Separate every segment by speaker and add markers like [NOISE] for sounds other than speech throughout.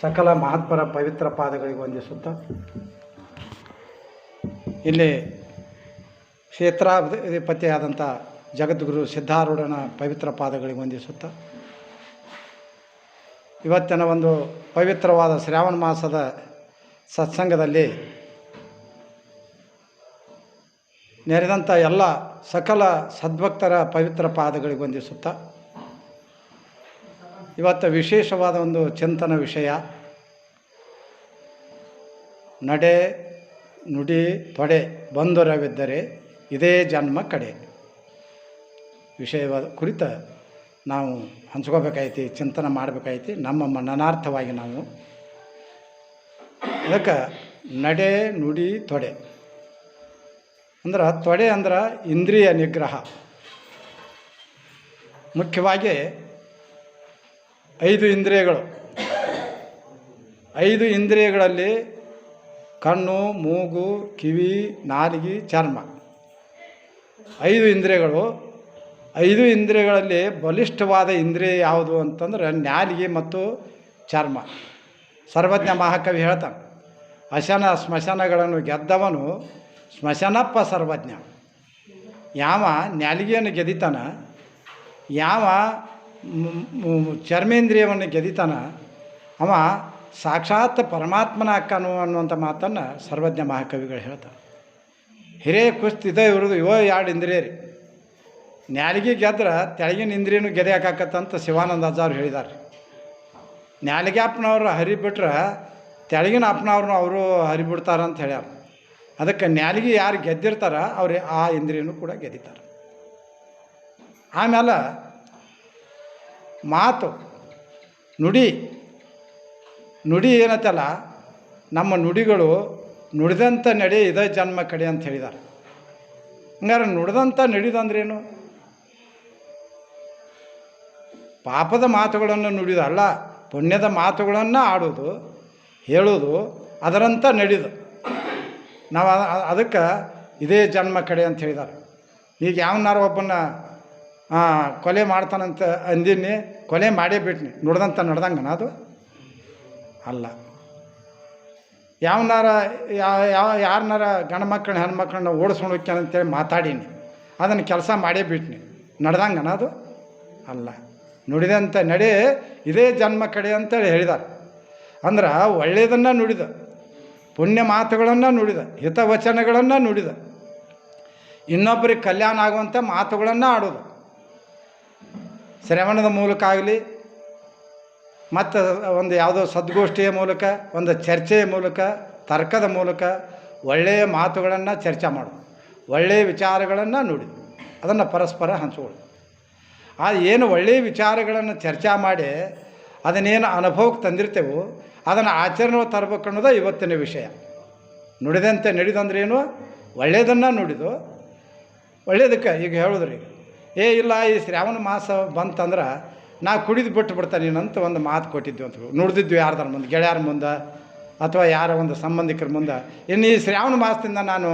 Speaker 1: ಸಕಲ ಮಹಾತ್ಮರ ಪವಿತ್ರ ಪಾದಗಳಿಗೆ ವಂದಿಸುತ್ತಾ, ಇಲ್ಲಿ ಕ್ಷೇತ್ರಾಧಿಪತಿಯಾದಂಥ ಜಗದ್ಗುರು ಸಿದ್ಧಾರೂಢನ ಪವಿತ್ರ ಪಾದಗಳಿಗೆ ವಂದಿಸುತ್ತಾ, ಇವತ್ತಿನ ಒಂದು ಪವಿತ್ರವಾದ ಶ್ರಾವಣ ಮಾಸದ ಸತ್ಸಂಗದಲ್ಲಿ ನೆರೆದಂಥ ಎಲ್ಲ ಸಕಲ ಸದ್ಭಕ್ತರ ಪವಿತ್ರ ಪಾದಗಳಿಗೆ ವಂದಿಸುತ್ತಾ ಇವತ್ತು ವಿಶೇಷವಾದ ಒಂದು ಚಿಂತನ ವಿಷಯ. ನಡೆ, ನುಡಿ, ತೊಡೆ ಬಂಧುರವಿದ್ದರೆ ಇದೇ ಜನ್ಮ ಕಡೆ. ವಿಷಯವಾದ ಕುರಿತ ನಾವು ಹಂಚ್ಕೋಬೇಕಾಯ್ತಿ, ಚಿಂತನೆ ಮಾಡಬೇಕಾಯ್ತಿ, ನಮ್ಮ ಮನನಾರ್ಥವಾಗಿ ನಾವು. ಅದಕ್ಕೆ ನಡೆ, ನುಡಿ, ತೊಡೆ. ಅಂದ್ರೆ ತೊಡೆ ಅಂದ್ರೆ ಇಂದ್ರಿಯ ನಿಗ್ರಹ. ಮುಖ್ಯವಾಗಿ ಐದು ಇಂದ್ರಿಯಗಳು. ಐದು ಇಂದ್ರಿಯಗಳಲ್ಲಿ ಕಣ್ಣು, ಮೂಗು, ಕಿವಿ, ನಾಲಿಗೆ, ಚರ್ಮ. ಐದು ಇಂದ್ರಿಯಗಳು. ಐದು ಇಂದ್ರಿಯಗಳಲ್ಲಿ ಬಲಿಷ್ಠವಾದ ಇಂದ್ರಿಯ ಯಾವುದು ಅಂತಂದ್ರೆ ನಾಲಿಗೆ ಮತ್ತು ಚರ್ಮ. ಸರ್ವಜ್ಞ ಮಹಾಕವಿ ಹೇಳ್ತಾನೆ, ಅಶನ ಸ್ಮಶನಗಳನ್ನು ಗೆದ್ದವನು ಸ್ಮಶನಪ್ಪ ಸರ್ವಜ್ಞ. ಯಾವ ನಾಲಿಗೆಯನ್ನು ಗೆದಿತಾನ ಯಾವ ಚರ್ಮೇಂದ್ರಿಯವನ್ನು ಗೆದಿತಾನ, ಅವ ಸಾಕ್ಷಾತ್ ಪರಮಾತ್ಮನ ಅಕ್ಕನು ಅನ್ನುವಂಥ ಮಾತನ್ನು ಸರ್ವಜ್ಞ ಮಹಾಕವಿಗಳು ಹೇಳ್ತಾರೆ. ಹಿರೇ ಕುಸ್ತಿದ ಇವ್ರದ್ದು ಇವ ಎರಡು ಇಂದ್ರಿಯ ರೀ? ನ್ಯಾಲಿಗೆ ಗೆದ್ರೆ ತೆಳಗಿನ ಇಂದ್ರಿಯನು ಹಾಕಾಕತ್ತಂತ ಶಿವಾನಂದ ಅಜ್ಜಾರು ಹೇಳಿದ್ದಾರೆ ನ್ಯಾಲಿಗೆ ಅಪ್ಪನವ್ರು ಹರಿಬಿಟ್ರೆ ತೆಳಗಿನ ಅಪ್ಪನವ್ರನ್ನ ಅವರು ಹರಿಬಿಡ್ತಾರಂತ ಹೇಳ್ಯಾರ. ಅದಕ್ಕೆ ನ್ಯಾಲಿಗೆ ಯಾರು ಗೆದ್ದಿರ್ತಾರ, ಅವ್ರು ಆ ಇಂದ್ರಿಯನ್ನು ಕೂಡ ಗೆದಿತಾರೆ. ಆಮೇಲೆ ಮಾತು. ನುಡಿ. ನುಡಿ ಏನತ್ತಲ್ಲ ನಮ್ಮ ನುಡಿಗಳು ನುಡಿದಂಥ ನಡೆ ಇದೇ ಜನ್ಮ ಕಡೆ ಅಂತ ಹೇಳಿದ್ದಾರೆ ಹಂಗಾರೆ ನುಡಿದಂಥ ನಡೀದಂದ್ರೇನು ಪಾಪದ ಮಾತುಗಳನ್ನು ನುಡಿದ ಅಲ್ಲ, ಪುಣ್ಯದ ಮಾತುಗಳನ್ನು ಆಡೋದು, ಹೇಳೋದು, ಅದರಂತ ನಡೆದು. ನಾವು ಅದಕ್ಕೆ ಇದೇ ಜನ್ಮ ಕಡೆ ಅಂತ ಹೇಳಿದ್ದಾರೆ ಈಗ ಯಾವನಾರು ಒಬ್ಬನ ಕೊಲೆ ಮಾಡ್ತಾನಂತ ಅಂದಿನಿ ಕೊಲೆ ಮಾಡೇ ಬಿಟ್ನಿ. ನುಡ್ದಂತ ನಡ್ದಂಗನ ಅದು? ಅಲ್ಲ. ಯಾವನಾರ ಯಾವ ಯಾವ ಯಾರನ್ನಾರ ಗಂಡು ಮಕ್ಕಳನ್ನ ಹೆಣ್ಮಕ್ಳನ್ನ ಓಡಿಸ್ಕೊಂಡು ಹೋಗ್ಯಾನ ಅಂತೇಳಿ ಮಾತಾಡೀನಿ. ಅದನ್ನು ಕೆಲಸ ಮಾಡೇ ಬಿಟ್ನಿ. ನಡ್ದಂಗನ ಅದು? ಅಲ್ಲ. ನುಡಿದಂಥ ನಡೆ ಇದೇ ಜನ್ಮ ಕಡೆ ಅಂತೇಳಿ ಹೇಳಿದ್ದಾರೆ ಅಂದ್ರೆ ಒಳ್ಳೆಯದನ್ನು ನುಡಿದ. ಪುಣ್ಯ ಮಾತುಗಳನ್ನು ನುಡಿದ. ಹಿತವಚನಗಳನ್ನು ನುಡಿದ. ಇನ್ನೊಬ್ಬರಿಗೆ ಕಲ್ಯಾಣ ಆಗುವಂಥ ಮಾತುಗಳನ್ನು ಆಡೋದು. ಶ್ರವಣದ ಮೂಲಕ ಆಗಲಿ, ಮತ್ತು ಒಂದು ಯಾವುದೋ ಸದ್ಗೋಷ್ಠಿಯ ಮೂಲಕ, ಒಂದು ಚರ್ಚೆಯ ಮೂಲಕ, ತರ್ಕದ ಮೂಲಕ ಒಳ್ಳೆಯ ಮಾತುಗಳನ್ನು ಚರ್ಚೆ ಮಾಡು ಒಳ್ಳೆಯ ವಿಚಾರಗಳನ್ನು ನುಡಿ, ಅದನ್ನು ಪರಸ್ಪರ ಹಂಚ್ಕೊಳ್ಳಿ ಆ ಏನು ಒಳ್ಳೆಯ ವಿಚಾರಗಳನ್ನು ಚರ್ಚೆ ಮಾಡಿ, ಅದನ್ನೇನು ಅನುಭವಕ್ಕೆ ತಂದಿರ್ತೇವೋ, ಅದನ್ನು ಆಚರಣೆ ತರಬೇಕು ಅನ್ನೋದು ಇವತ್ತಿನ ವಿಷಯ. ನುಡಿದಂತೆ ನಡೆದಂದ್ರೇನು, ಒಳ್ಳೆಯದನ್ನು ನುಡಿದು, ಒಳ್ಳೆಯದಕ್ಕೆ ಈಗ ಹೇಳಿದ್ರಿ ಏ, ಇಲ್ಲ, ಈ ಶ್ರಾವಣ ಮಾಸ ಬಂತಂದ್ರೆ ನಾ ಕುಡಿದು ಬಿಟ್ಟು ಬಿಡ್ತಾನೆ ಅಂತ ಒಂದು ಮಾತು ಕೊಟ್ಟಿದ್ದು ಅಂತ ನುಡಿದಿದ್ವಿ ಯಾರ್ದಾರ ಮುಂದೆ, ಗೆಳೆಯರ ಮುಂದೆ, ಅಥವಾ ಯಾರ ಒಂದು ಸಂಬಂಧಿಕರ ಮುಂದೆ. ಇನ್ನು ಈ ಶ್ರಾವಣ ಮಾಸದಿಂದ ನಾನು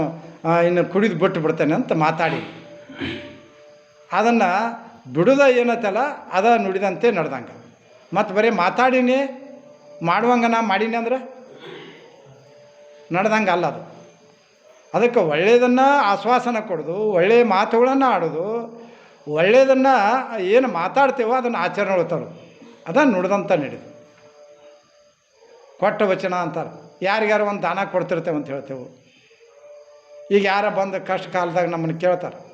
Speaker 1: ಇನ್ನು ಕುಡಿದು ಬಿಟ್ಟು ಬಿಡ್ತೇನೆ ಅಂತ ಮಾತಾಡಿ. ಅದನ್ನು ಬಿಡುದ ಏನತ್ತಲ್ಲ, ಅದ ನುಡಿದಂತೆ ನಡ್ದಂಗೆ. ಮತ್ತು ಬರೀ ಮಾತಾಡೀನಿ, ಮಾಡುವಂಗ ನಾ ಮಾಡೀನಿ ಅಂದ್ರೆ ನಡೆದಂಗೆ ಅಲ್ಲ ಅದು. ಅದಕ್ಕೆ ಒಳ್ಳೆಯದನ್ನು ಆಶ್ವಾಸನ ಕೊಡೋದು ಒಳ್ಳೆಯ ಮಾತುಗಳನ್ನು ಆಡೋದು ಒಳ್ಳೆಯದನ್ನು ಏನು ಮಾತಾಡ್ತೇವೋ ಅದನ್ನು ಆಚರಣೆ ಹೇಳ್ತಾರೆ ಅದನ್ನು ನುಡ್ದಂತ ನಡೆದು. ಕೊಟ್ಟ ವಚನ ಅಂತಾರೆ. ಯಾರಿಗಾರು ಒಂದು ದಾನ ಕೊಡ್ತಿರ್ತೇವೆ ಅಂತ ಹೇಳ್ತೇವೆ. ಈಗ ಯಾರ ಬಂದು ಕಷ್ಟ ಕಾಲದಾಗ ನಮ್ಮನ್ನು ಕೇಳ್ತಾರೆ.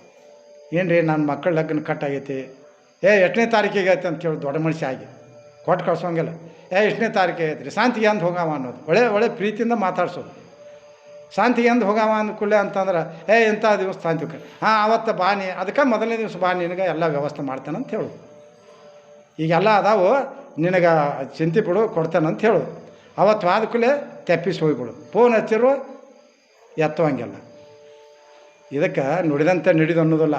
Speaker 1: ಏನು ರೀ ನನ್ನ ಮಕ್ಕಳ ಲಗ್ನ ಕಟ್ಟಾಗೈತಿ ಏ, ಎಷ್ಟನೇ ತಾರೀಕಿಗೆ ಐತೆ ಅಂತ ಕೇಳಿ, ದೊಡ್ಡ ಮನುಷ್ಯ ಆಗಿ. ಕೊಟ್ಟು ಕಳ್ಸೋಂಗಿಲ್ಲ. ಏ, ಎಷ್ಟನೇ ತಾರೀಕಿಗೆ ಐತ್ರಿ? ಶಾಂತಿಗೆ ಅಂತ ಹೋಗಾವ ಅನ್ನೋದು. ಒಳ್ಳೆ ಒಳ್ಳೆ ಪ್ರೀತಿಯಿಂದ ಮಾತಾಡ್ಸೋದು. ಶಾಂತಿಗೆ ಎಂದು ಹೋಗಾವ ಅಂದ ಕೂಡಲೇ ಅಂತಂದ್ರೆ, ಏ, ಇಂಥ ದಿವಸ ಶಾಂತಿಗೆ ಹಾಂ, ಅವತ್ತು ಬಾನಿ ಅದಕ್ಕೆ ಮೊದಲನೇ ದಿವಸ ಬಾ ನಿನಗೆ ಎಲ್ಲ ವ್ಯವಸ್ಥೆ ಮಾಡ್ತೇನೆ ಅಂತ ಹೇಳು. ಈಗೆಲ್ಲ ಅದಾವು, ನಿನಗೆ ಚಿಂತೆ ಬಿಡು, ಕೊಡ್ತೇನೆ ಅಂತ ಹೇಳು. ಅವತ್ತು ಆದ ಕೂಡಲೇ ತೆಪ್ಪಿಸಿ ಹೋಗ್ಬಿಡು. ಫೋನ್ ಹಚ್ಚಿರು, ಎತ್ತುವಂಗಿಲ್ಲ. ಇದಕ್ಕೆ ನುಡಿದಂತೆ ನಡೆದು ಅನ್ನೋದಿಲ್ಲ.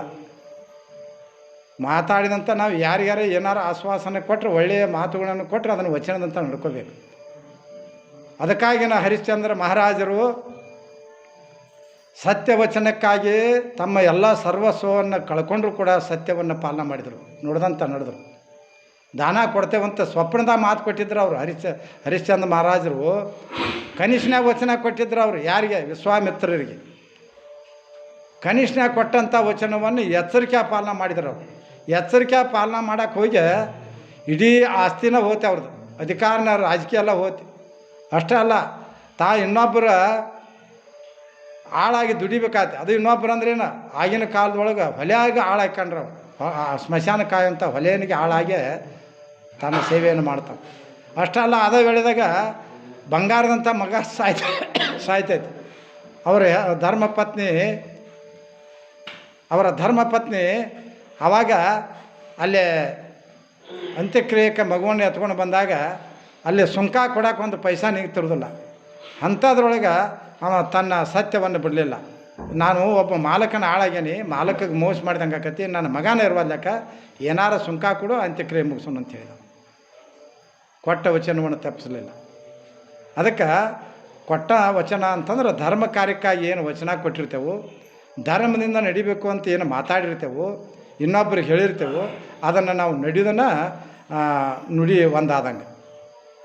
Speaker 1: ಮಾತಾಡಿದಂಥ ನಾವು ಯಾರಿಗಾರ ಏನಾರು ಆಶ್ವಾಸನೆ ಕೊಟ್ಟರೆ ಒಳ್ಳೆಯ ಮಾತುಗಳನ್ನು ಕೊಟ್ಟರೆ ಅದನ್ನು ವಚನದಂತ ನಡ್ಕೋಬೇಕು. ಅದಕ್ಕಾಗಿ ನಾ ಹರಿಶ್ಚಂದ್ರ ಮಹಾರಾಜರು ಸತ್ಯವಚನಕ್ಕಾಗಿ ತಮ್ಮ ಎಲ್ಲ ಸರ್ವಸ್ವವನ್ನು ಕಳ್ಕೊಂಡ್ರು ಕೂಡ ಸತ್ಯವನ್ನು ಪಾಲನೆ ಮಾಡಿದರು. ನೋಡ್ದಂತ ನಡೆದರು. ದಾನ ಕೊಡ್ತೇವಂತ ಸ್ವಪ್ನದ ಮಾತು ಕೊಟ್ಟಿದ್ರು ಅವರು ಹರಿಶ್ಚ ಹರಿಶ್ಚಂದ್ರ ಮಹಾರಾಜರು. ಕನಿಷ್ಠನಾಗ ವಚನ ಕೊಟ್ಟಿದ್ರು ಅವರು ಯಾರಿಗೆ? ವಿಶ್ವಾಮಿತ್ರರಿಗೆ. ಕನಿಷ್ಠನಾಗ ಕೊಟ್ಟಂಥ ವಚನವನ್ನು ಎಚ್ಚರಿಕೆ ಪಾಲನೆ ಮಾಡಿದ್ರು ಅವರು. ಎಚ್ಚರಿಕೆ ಪಾಲನೆ ಮಾಡೋಕೆ ಹೋಗಿ ಇಡೀ ಆಸ್ತಿನ ಹೋತೆ ಅವ್ರದ್ದು ಅಧಿಕಾರನ ರಾಜಕೀಯ ಎಲ್ಲ ಹೋತಿ. ಅಷ್ಟೇ ಅಲ್ಲ ತಾ ಇನ್ನೊಬ್ಬರ ಆಳಾಗಿ ದುಡಿಬೇಕಾಯ್ತು ಅದು ಇನ್ನೊಬ್ರು ಅಂದ್ರೇನು ಆಗಿನ ಕಾಲದೊಳಗೆ ಹೊಲೆಯಾಗಿ ಆ ಸ್ಮಶಾನ ಕಾಯಂಥ ಹೊಲೆಯನಿಗೆ ಆಳಾಗಿ ತನ್ನ ಸೇವೆಯನ್ನು ಮಾಡ್ತಾನೆ. ಅಷ್ಟೇ ಅಲ್ಲ ಅದ ವೇಳೆದಾಗ ಬಂಗಾರದಂಥ ಮಗ ಸಾಯ್ತ, ಸಾಯ್ತೈತಿ. ಅವರ ಧರ್ಮಪತ್ನಿ ಅವರ ಧರ್ಮಪತ್ನಿ ಆವಾಗ ಅಲ್ಲೇ ಅಂತ್ಯಕ್ರಿಯೆಗೆ ಮಗುವನ್ನು ಎತ್ಕೊಂಡು ಬಂದಾಗ ಅಲ್ಲಿ ಸುಂಕ ಕೊಡೋಕೆ ಒಂದು ಪೈಸಾ ನೀಗ್ತಿರೋದಿಲ್ಲ ಅಂಥದ್ರೊಳಗೆ ಅವ ತನ್ನ ಸತ್ಯವನ್ನು ಬಿಡಲಿಲ್ಲ. ನಾನು ಒಬ್ಬ ಮಾಲಕನ ಹಾಳಾಗ್ಯಾನಿ ಮಾಲಕಗೆ ಮೋಸ ಮಾಡ್ದಂಗೆ ಆಕತಿ, ನನ್ನ ಮಗನ ಇರುವಲ್ಲಕ್ಕ ಏನಾರ ಸುಂಕ ಕೊಡು, ಅಂತ್ಯಕ್ರಿಯೆ ಮುಗಿಸೋಣ ಅಂತ ಹೇಳಿದ. ಕೊಟ್ಟ ವಚನವನ್ನು ತಪ್ಪಿಸಲಿಲ್ಲ. ಅದಕ್ಕೆ ಕೊಟ್ಟ ವಚನ ಅಂತಂದ್ರೆ ಧರ್ಮ ಕಾರ್ಯಕ್ಕಾಗಿ ಏನು ವಚನ ಕೊಟ್ಟಿರ್ತೇವೆ, ಧರ್ಮದಿಂದ ನಡಿಬೇಕು ಅಂತ ಏನು ಮಾತಾಡಿರ್ತೇವೆ, ಇನ್ನೊಬ್ರಿಗೆ ಹೇಳಿರ್ತೇವೆ, ಅದನ್ನು ನಾವು ನಡೆಯೋದನ್ನು ನುಡಿ ಒಂದಾದಂಗೆ.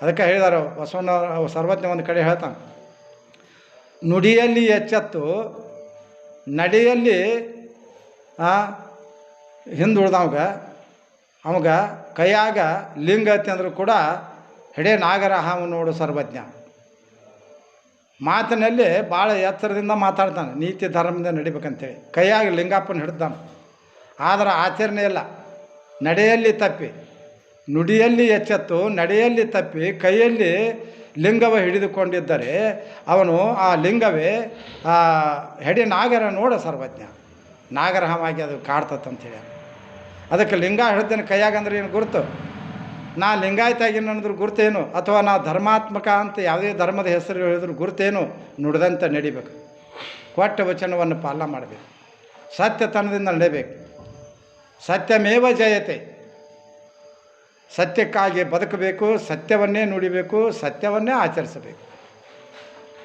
Speaker 1: ಅದಕ್ಕೆ ಹೇಳಿದಾರೆ ಬಸವಣ್ಣ ಸರ್ವಜ್ಞ ಒಂದು ಕಡೆ ಹೇಳ್ತಾನೆ ನುಡಿಯಲ್ಲಿ ಎಚ್ಚೆತ್ತು, ನಡೆಯಲ್ಲಿ ಹಿಂದುಳ್ದವಾಗ ಅವಾಗ ಕೈಯಾಗ ಲಿಂಗ ಅಂದರೂ ಕೂಡ ಹೆಡೆ ನಾಗರ ಹಾವು ನೋಡು ಸರ್ವಜ್ಞ. ಮಾತಿನಲ್ಲಿ ಭಾಳ ಎತ್ತರದಿಂದ ಮಾತಾಡ್ತಾನೆ, ನೀತಿ ಧರ್ಮದಿಂದ ನಡಿಬೇಕಂತೇಳಿ. ಕೈಯಾಗ ಲಿಂಗಪ್ಪನ ಹಿಡ್ದಾನೆ. ಆದರೆ ಆಚರಣೆ ಇಲ್ಲ. ನಡೆಯಲ್ಲಿ ತಪ್ಪಿ, ನುಡಿಯಲ್ಲಿ ಎಚ್ಚೆತ್ತು, ನಡೆಯಲ್ಲಿ ತಪ್ಪಿ, ಕೈಯಲ್ಲಿ ಲಿಂಗವ ಹಿಡಿದುಕೊಂಡಿದ್ದರೆ ಅವನು ಆ ಲಿಂಗವೇ ಹೆಡೆ ನಾಗರ ನೋಡ ಸರ್ವಜ್ಞ. ನಾಗರಹವಾಗಿ ಅದು ಕಾಡ್ತತ್ತಂತೇಳಿ ಅದಕ್ಕೆ ಲಿಂಗ ಹೇಳ್ತೇನೆ ಕೈಯಾಗಂದ್ರೆ ಏನು ಗುರುತು? ನಾ ಲಿಂಗಾಯತ ಆಗಿನ ಅನ್ನೋದ್ರ ಗುರುತೇನು? ಅಥವಾ ನಾ ಧರ್ಮಾತ್ಮಕ ಅಂತ ಯಾವುದೇ ಧರ್ಮದ ಹೆಸರು ಹೇಳಿದ್ರು ಗುರುತೇನು? ನುಡಿದಂತೆ ನಡಿಬೇಕು. ಕೊಟ್ಟ ವಚನವನ್ನು ಪಾಲನೆ ಮಾಡಬೇಕು. ಸತ್ಯತನದಿಂದ ನಡೆಯಬೇಕು. ಸತ್ಯಮೇವ ಜಯತೆ. ಸತ್ಯಕ್ಕಾಗಿ ಬದುಕಬೇಕು, ಸತ್ಯವನ್ನೇ ನುಡಿಬೇಕು, ಸತ್ಯವನ್ನೇ ಆಚರಿಸಬೇಕು.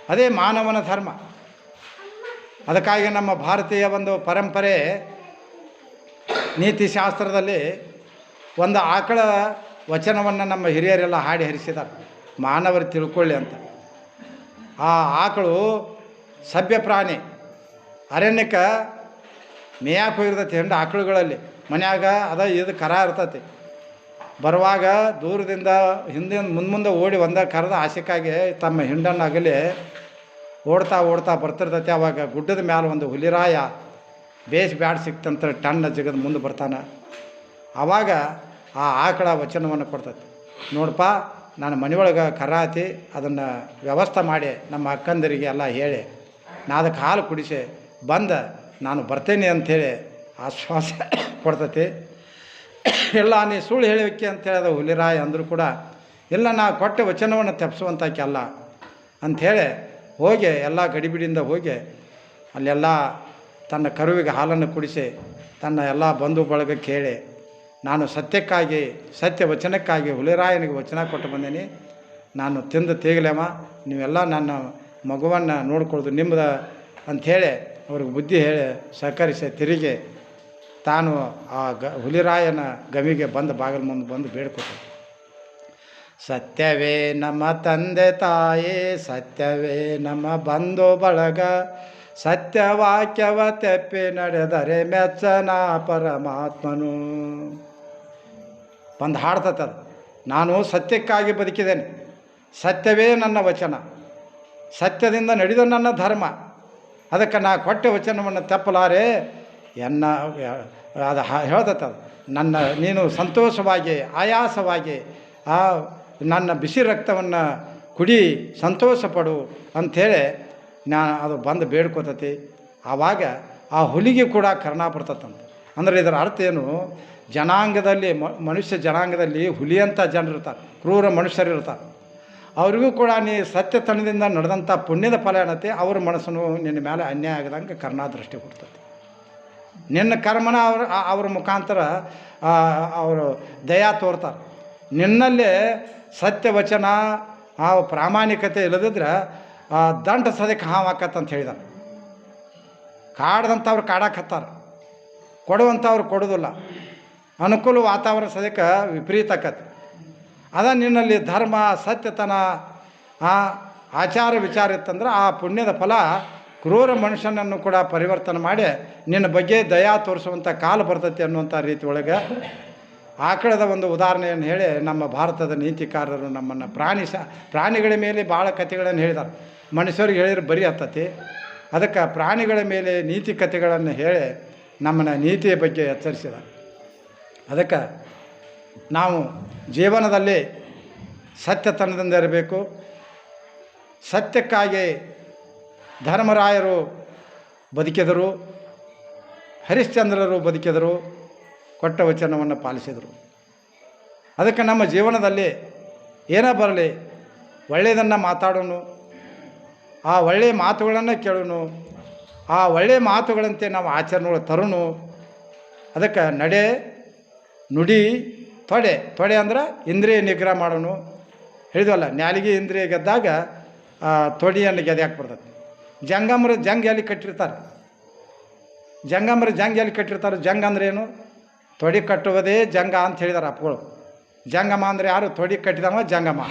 Speaker 1: ಅದೇ ಮಾನವನ ಧರ್ಮ. ಅದಕ್ಕಾಗಿ ನಮ್ಮ ಭಾರತೀಯ ಒಂದು ಪರಂಪರೆ ನೀತಿಶಾಸ್ತ್ರದಲ್ಲಿ ಒಂದು ಆಕಳ ವಚನವನ್ನು ನಮ್ಮ ಹಿರಿಯರೆಲ್ಲ ಹಾಡಿ ಹರಿಸಿದ್ದಾರೆ. ಮಾನವರು ತಿಳ್ಕೊಳ್ಳಿ ಅಂತ. ಆ ಆಕಳು ಸಭ್ಯ ಪ್ರಾಣಿ. ಅರಣ್ಯಕ್ಕೆ ಹೋಗಿರ್ತೈತಿ ಹೆಂಡು ಆಕಳುಗಳಲ್ಲಿ. ಮನ್ಯಾಗ ಅದ ಇದು ಕರ ಇರ್ತೈತಿ. ಬರುವಾಗ ದೂರದಿಂದ ಹಿಂದಿನ ಮುಂದೆ ಮುಂದೆ ಓಡಿ ಒಂದ ಕರೆದ ಆಸೆಕ್ಕಾಗಿ ತಮ್ಮ ಹಿಂಡನ್ನು ಅಗಲಿ ಓಡ್ತಾ ಓಡ್ತಾ ಬರ್ತಿರ್ತೈತೆ. ಅವಾಗ ಗುಡ್ಡದ ಮ್ಯಾಲೆ ಒಂದು ಹುಲಿರಾಯ ಬೇಸ್ ಬ್ಯಾಡ್ ಸಿಕ್ತಂತ ಟಣ್ಣ ಜಗದ ಮುಂದೆ ಬರ್ತಾನೆ. ಆವಾಗ ಆ ಆಕಳ ವಚನವನ್ನು ಕೊಡ್ತೈತೆ. ನೋಡಪ್ಪ, ನಾನು ಮನೆಯೊಳಗೆ ಕರಾತಿ, ಅದನ್ನು ವ್ಯವಸ್ಥೆ ಮಾಡಿ ನಮ್ಮ ಅಕ್ಕಂದರಿಗೆ ಎಲ್ಲ ಹೇಳಿ, ನಾ ಅದಕ್ಕೆ ಹಾಲು ಕುಡಿಸಿ ಬಂದ, ನಾನು ಬರ್ತೇನೆ ಅಂಥೇಳಿ ಆಶ್ವಾಸ ಕೊಡ್ತೈತಿ. ಇಲ್ಲ ನೀ ಸುಳ್ಳು ಹೇಳಲಿಕ್ಕೆ ಅಂತ ಹೇಳಿದ ಹುಲಿರಾಯ ಅಂದರೂ ಕೂಡ ಎಲ್ಲ ನಾ ಕೊಟ್ಟ ವಚನವನ್ನು ತಪ್ಪಿಸುವಂಥ ಅಲ್ಲ ಅಂಥೇಳಿ ಹೋಗಿ, ಎಲ್ಲ ಗಡಿಬಿಡಿಯಿಂದ ಹೋಗಿ, ಅಲ್ಲೆಲ್ಲ ತನ್ನ ಕರುವಿಗೆ ಹಾಲನ್ನು ಕುಡಿಸಿ, ತನ್ನ ಎಲ್ಲ ಬಂಧು ಬಳಗಕ್ಕೆ ಹೇಳಿ, ನಾನು ಸತ್ಯಕ್ಕಾಗಿ, ಸತ್ಯ ವಚನಕ್ಕಾಗಿ ಹುಲಿರಾಯನಿಗೆ ವಚನ ಕೊಟ್ಟು ಬಂದೇನಿ. ನಾನು ತಿಂದು ತೇಗಲೇಮ ನೀವೆಲ್ಲ ನನ್ನ ಮಗುವನ್ನು ನೋಡ್ಕೊಳ್ಳೋದು ನಿಮ್ಮದ ಅಂಥೇಳಿ ಅವ್ರಿಗೆ ಬುದ್ಧಿ ಹೇಳಿ ಸಹಕರಿಸಿ, ತಿರುಗಿ ತಾನು ಆ ಗ, ಹುಲಿರಾಯನ ಗವಿಗೆ ಬಂದು ಬಾಗಿಲು ಮುಂದೆ ಬಂದು ಬೇಡ್ಕೊಟ್ಟ ಸತ್ಯವೇ ನಮ್ಮ ತಂದೆ ತಾಯಿ, ಸತ್ಯವೇ ನಮ್ಮ ಬಂಧು ಬಳಗ, ಸತ್ಯವಾಕ್ಯವ ತೆಪ್ಪಿ ನಡೆದರೆ ಮೆಚ್ಚನ ಪರಮಾತ್ಮನು. ಬಂದು ಹಾಡ್ತದ ನಾನು ಸತ್ಯಕ್ಕಾಗಿ ಬದುಕಿದ್ದೇನೆ. ಸತ್ಯವೇ ನನ್ನ ವಚನ. ಸತ್ಯದಿಂದ ನಡೆದ ನನ್ನ ಧರ್ಮ. ಅದಕ್ಕೆ ನಾ ಕೊಟ್ಟ ವಚನವನ್ನು ತಪ್ಪಲಾರೆ ಎನ್ನ ಅದು ಹೇಳ್ದತ್ತ ನನ್ನ, ನೀನು ಸಂತೋಷವಾಗಿ, ಆಯಾಸವಾಗಿ, ಆ, ನನ್ನ ಬಿಸಿ ರಕ್ತವನ್ನು ಕುಡಿ ಸಂತೋಷ ಪಡು ಅಂಥೇಳಿ ನಾ, ಅದು ಬಂದು ಬೇಡ್ಕೋತತಿ. ಆವಾಗ ಆ ಹುಲಿಗೆ ಕೂಡ ಕರ್ಣ ಬರ್ತತಂತೆ. ಅಂದರೆ ಇದರ ಅರ್ಥ ಏನು? ಜನಾಂಗದಲ್ಲಿ ಮನುಷ್ಯ ಜನಾಂಗದಲ್ಲಿ ಹುಲಿಯಂಥ ಜನರು ಇರ್ತಾರೆ, ಕ್ರೂರ ಮನುಷ್ಯರು ಇರ್ತಾರೆ. ಅವ್ರಿಗೂ ಕೂಡ ನೀ ಸತ್ಯತನದಿಂದ ನಡೆದಂಥ ಪುಣ್ಯದ ಫಲ ಏನತ್ತೆ ಅವ್ರ ಮನಸ್ಸನ್ನು ನಿನ್ನ ಮೇಲೆ ಅನ್ಯಾಯ ಆಗದಂಗೆ ಕರ್ಣ ದೃಷ್ಟಿ ಕೊಡ್ತದೆ ನಿನ್ನ ಕರ್ಮನ ಅವ್ರ ಅವ್ರ ಮುಖಾಂತರ ಅವರು ದಯಾ ತೋರ್ತಾರೆ. ನಿನ್ನಲ್ಲೇ ಸತ್ಯವಚನ, ಆ ಪ್ರಾಮಾಣಿಕತೆ ಇಲ್ಲದಿದ್ರೆ ದಂಡ ಸದಕ್ಕೆ ಹಾವು ಹಾಕತ್ತಂತ ಹೇಳಿದಾನೆ. ಕಾಡ್ದಂಥವ್ರು ಕಾಡಕ್ಕೆ ಹತ್ತಾರ. ಕೊಡುವಂಥವ್ರು ಕೊಡೋದಿಲ್ಲ. ಅನುಕೂಲ ವಾತಾವರಣ ಸದ್ಯಕ್ಕೆ ವಿಪರೀತ ಆಕತ್ತೆ. ಅದ ನಿನ್ನಲ್ಲಿ ಧರ್ಮ, ಸತ್ಯತನ ಆಚಾರ ವಿಚಾರ ಇತ್ತಂದ್ರೆ ಆ ಪುಣ್ಯದ ಫಲ ಕ್ರೂರ ಮನುಷ್ಯನನ್ನು ಕೂಡ ಪರಿವರ್ತನೆ ಮಾಡಿ ನಿನ್ನ ಬಗ್ಗೆ ದಯಾ ತೋರಿಸುವಂಥ ಕಾಲ ಬರ್ತೈತಿ ಅನ್ನುವಂಥ ರೀತಿ ಒಳಗೆ ಆಕಳದ ಒಂದು ಉದಾಹರಣೆಯನ್ನು ಹೇಳಿ ನಮ್ಮ ಭಾರತದ ನೀತಿಕಾರರು ನಮ್ಮನ್ನು ಪ್ರಾಣಿ ಸ ಪ್ರಾಣಿಗಳ ಮೇಲೆ ಭಾಳ ಕಥೆಗಳನ್ನು ಹೇಳಿದ್ದಾರೆ ಮನುಷ್ಯರಿಗೆ ಹೇಳಿದ್ರೆ ಬರೀ ಹತ್ತತಿ. ಅದಕ್ಕೆ ಪ್ರಾಣಿಗಳ ಮೇಲೆ ನೀತಿ ಕಥೆಗಳನ್ನು ಹೇಳಿ ನಮ್ಮನ್ನು ನೀತಿಯ ಬಗ್ಗೆ ಎಚ್ಚರಿಸಿದ ಅದಕ್ಕೆ ನಾವು ಜೀವನದಲ್ಲಿ ಸತ್ಯತನದಿಂದ ಇರಬೇಕು. ಸತ್ಯಕ್ಕಾಗಿ ಧರ್ಮರಾಯರು ಬದುಕಿದರು, ಹರಿಶ್ಚಂದ್ರರು ಬದುಕಿದರು, ಕೊಟ್ಟ ವಚನವನ್ನು ಪಾಲಿಸಿದರು. ಅದಕ್ಕೆ ನಮ್ಮ ಜೀವನದಲ್ಲಿ ಏನೇ ಬರಲಿ, ಒಳ್ಳೆಯದನ್ನು ಮಾತಾಡೋನು, ಆ ಒಳ್ಳೆಯ ಮಾತುಗಳನ್ನು ಕೇಳೋನು, ಆ ಒಳ್ಳೆಯ ಮಾತುಗಳಂತೆ ನಾವು ಆಚರಣೆಗಳು ತರೋನು, ಅದಕ್ಕೆ ನಡೆ, ನುಡಿ, ತೊಡೆ ತೊಡೆ ಅಂದ್ರೆ ಇಂದ್ರಿಯ ನಿಗ್ರಹ ಮಾಡೋನು. ಹೇಳಿದ್ವಲ್ಲ ನ್ಯಾಲಿಗೆ ಇಂದ್ರಿಯ ಗೆದ್ದಾಗ ತೊಡಿಯನ್ನು ಗೆದ್ಯಾಕೆ ಬರ್ತದೆ ಜಂಗಮರ ಜಂಗ್ ಎಲ್ಲಿ ಕಟ್ಟಿರ್ತಾರೆ? ಜಂಗಮರ ಜಂಗ್ ಎಲ್ಲಿ ಕಟ್ಟಿರ್ತಾರೆ? ಜಂಗ್ ಅಂದ್ರೆ ಏನು? ತೊಡಿ ಕಟ್ಟುವುದೇ ಜಂಗ ಅಂತ ಹೇಳಿದಾರೆ ಅಪ್ಪಗಳು. ಜಂಗಮ ಅಂದರೆ ಯಾರು? ತೊಡಿ ಕಟ್ಟಿದವ ಜಂಗಮ.